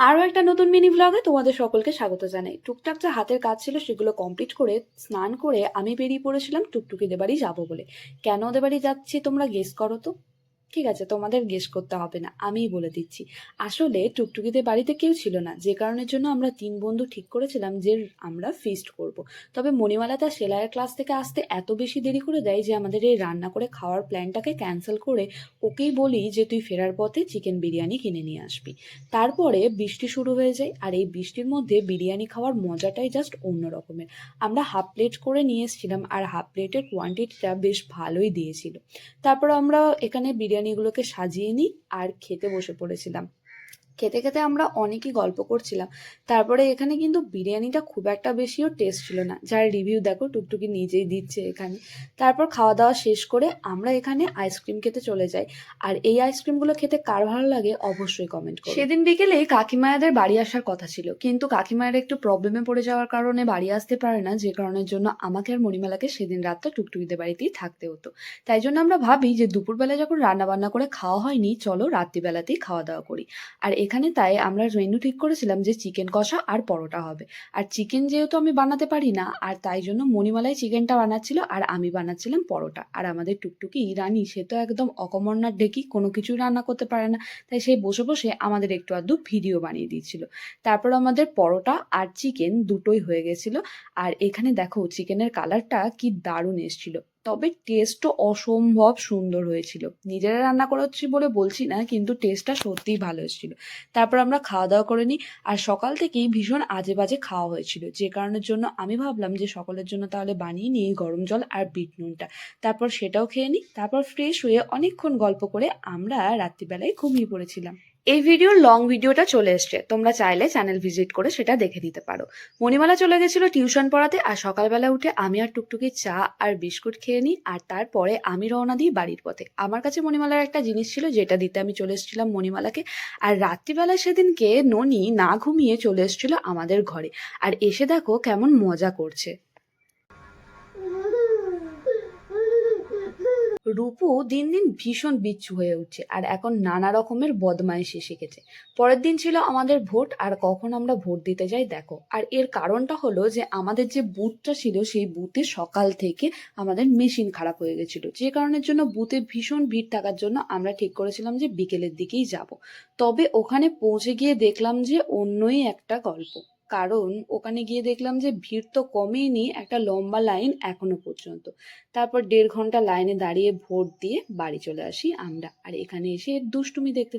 আরও একটা নতুন মিনি ব্লগে তোমাদের সকলকে স্বাগত জানাই। টুকটাক যা হাতের কাজ ছিল সেগুলো কমপ্লিট করে, স্নান করে আমি বেরিয়ে পড়েছিলাম টুকটুকি দেবাড়ি যাব বলে। কেন দেবাড়ি বাড়ি যাচ্ছি তোমরা গেস করো তো? ঠিক আছে, তোমাদের গেস করতে হবে না, আমিই বলে দিচ্ছি। আসলে টুকটুকিদের বাড়িতে কেউ ছিল না, যে কারণের জন্য আমরা তিন বন্ধু ঠিক করেছিলাম যে আমরা ফিস্ট করব। তবে মণিমালা তার সেলাইয়ের ক্লাস থেকে আসতে এত বেশি দেরি করে দেয় যে আমাদের এই রান্না করে খাওয়ার প্ল্যানটাকে ক্যান্সেল করে ওকেই বলি যে তুই ফেরার পথে চিকেন বিরিয়ানি কিনে নিয়ে আসবি। তারপরে বৃষ্টি শুরু হয়ে যায় আর এই বৃষ্টির মধ্যে বিরিয়ানি খাওয়ার মজাটাই জাস্ট অন্য রকমের। আমরা হাফ প্লেট করে নিয়ে এসেছিলাম আর হাফ প্লেটের কোয়ান্টিটিটা বেশ ভালোই দিয়েছিল। তারপর আমরা এখানে বিরিয়ানিগুলোকে সাজিয়ে নিই আর খেতে বসে পড়েছিলাম। খেতে খেতে আমরা অনেকই গল্প করছিলাম। তারপরে এখানে কিন্তু বিরিয়ানিটা খুব একটা বেশিও টেস্ট ছিল না। যার রিভিউ দেখো, টুকটুকি নিজেই দিচ্ছে এখানে। তারপর খাওয়া দাওয়া শেষ করে আমরা এখানে আইসক্রিম খেতে চলে যাই। আর এই আইসক্রিমগুলো খেতে কার ভালো লাগে অবশ্যই কমেন্ট করো। সেদিন বিকেলে কাকিমায়াদের বাড়ি আসার কথা ছিল। কিন্তু কাকিমায়ের একটু প্রবলেমে পড়ে যাওয়ার কারণে বাড়ি আসতে পারে না। যে কারণের জন্য আমাকে আর মণিমালাকে সেদিন রাতটা টুকটুকিদের বাড়িতেই থাকতে হতো। তাই জন্য আমরা ভাবি যে দুপুরবেলা যখন রান্না বান্না করে খাওয়া হয়নি, চলো রাত্রিবেলাতেই খাওয়া দাওয়া করি। আর এখানে তাই আমরা মেনু ঠিক করেছিলাম যে চিকেন কষা আর পরোটা হবে। আর চিকেন যেহেতু আমি বানাতে পারি না, আর তাই জন্য মণিমালাই চিকেনটা বানাচ্ছিল আর আমি বানাচ্ছিলাম পরোটা। আর আমাদের টুকটুকি রানী সে তো একদম অকমন্নার ডেকি কোনো কিছুই রান্না করতে পারে না। তাই সে বসে বসে আমাদের একটু আধটু ভিডিও বানিয়ে দিচ্ছিল। তারপর আমাদের পরোটা আর চিকেন দুটোই হয়ে গেছিল। আর এখানে দেখো চিকেনের কালারটা কি দারুণ এসেছিল। তবে টেস্টও অসম্ভব সুন্দর হয়েছিল। নিজেরা রান্না করেছি বলে বলছি না, কিন্তু টেস্টটা সত্যিই ভালো এসেছিল। তারপর আমরা খাওয়া দাওয়া করে নিই, আর সকাল থেকেই ভীষণ আজে বাজে খাওয়া হয়েছিল। যে কারণের জন্য আমি ভাবলাম যে সকলের জন্য তাহলে বানিয়ে নিই গরম জল আর বিট নুনটা। তারপর সেটাও খেয়ে নিই, তারপর ফ্রেশ হয়ে অনেকক্ষণ গল্প করে আমরা রাত্রিবেলায় ঘুমিয়ে পড়েছিলাম। এই ভিডিওর লং ভিডিওটা চলে এসছে। তোমরা চাইলে চ্যানেল ভিজিট করে সেটা দেখে নিতে পারো। মণিমালা চলে গেছিল টিউশন পড়াতে আর সকালবেলা উঠে আমি আর টুকটুকি চা আর বিস্কুট খেয়ে নিই আর তারপরে আমি রওনা দিই বাড়ির পথে। আমার কাছে মণিমালার একটা জিনিস ছিল যেটা দিতে আমি চলে এসেছিলাম মণিমালাকে। আর রাত্রিবেলা সেদিনকে ননি না ঘুমিয়ে চলে এসেছিল আমাদের ঘরে। আর এসে দেখো কেমন মজা করছে। রূপু দিন দিন ভীষণ বিচ্ছু হয়ে উঠছে আর এখন নানা রকমের বদমাইশি শিখেছে। পরের দিন ছিল আমাদের ভোট আর কখন আমরা ভোট দিতে যাই দেখো। আর এর কারণটা হলো যে আমাদের যে বুথটা ছিল সেই বুথে সকাল থেকে আমাদের মেশিন খারাপ হয়ে গেছিল। যে কারণের জন্য বুথে ভীষণ ভিড় থাকার জন্য আমরা ঠিক করেছিলাম যে বিকেলের দিকেই যাব। তবে ওখানে পৌঁছে গিয়ে দেখলাম যে অন্যই একটা গল্প। কারণ ওখানে গিয়ে দেখলাম যে ভিড় তো কমেইনি, একটা লম্বা লাইন এখনও পর্যন্ত। তারপর দেড় ঘণ্টা লাইনে দাঁড়িয়ে ভোট দিয়ে বাড়ি চলে আসি আমরা। আর এখানে এসে দুষ্টুমি দেখতে